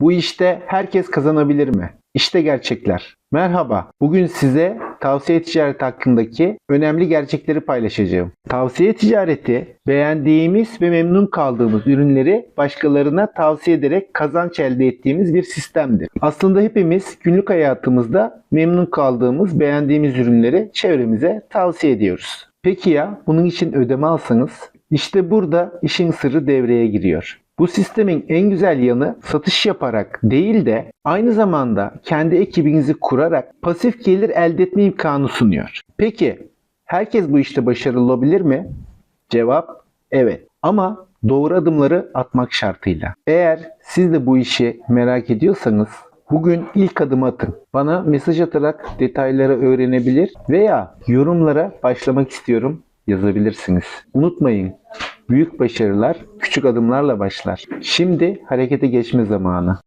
Bu işte herkes kazanabilir mi? İşte gerçekler. Merhaba. Bugün size tavsiye ticareti hakkındaki önemli gerçekleri paylaşacağım. Tavsiye ticareti beğendiğimiz ve memnun kaldığımız ürünleri başkalarına tavsiye ederek kazanç elde ettiğimiz bir sistemdir. Aslında hepimiz günlük hayatımızda memnun kaldığımız, beğendiğimiz ürünleri çevremize tavsiye ediyoruz. Peki ya bunun için ödeme alsanız? İşte burada işin sırrı devreye giriyor. Bu sistemin en güzel yanı satış yaparak değil de aynı zamanda kendi ekibinizi kurarak pasif gelir elde etme imkanı sunuyor. Peki herkes bu işte başarılı olabilir mi? Cevap evet ama doğru adımları atmak şartıyla. Eğer siz de bu işi merak ediyorsanız bugün ilk adımı atın. Bana mesaj atarak detayları öğrenebilir veya yorumlara başlamak istiyorum yazabilirsiniz. Unutmayın büyük başarılar küçük adımlarla başlar. Şimdi harekete geçme zamanı.